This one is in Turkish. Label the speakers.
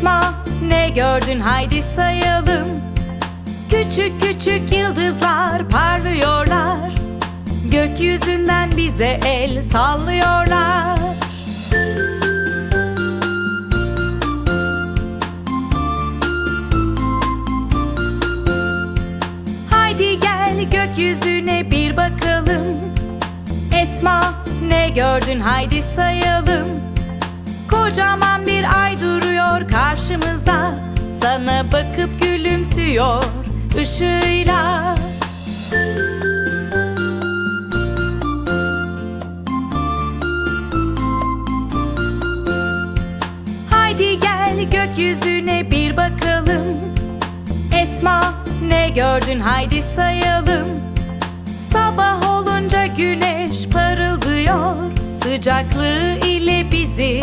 Speaker 1: Esma ne gördün? Haydi sayalım. Küçük küçük yıldızlar parlıyorlar. Gökyüzünden bize el sallıyorlar. Haydi gel gökyüzüne bir bakalım. Esma ne gördün? Haydi sayalım. Kocaman bir ay duruyor karşımızda. Sana bakıp gülümsüyor ışığıyla. Haydi gel gökyüzüne bir bakalım. Esma ne gördün? Haydi sayalım. Sabah olunca güneş parıldıyor. Sıcaklığı ile bizi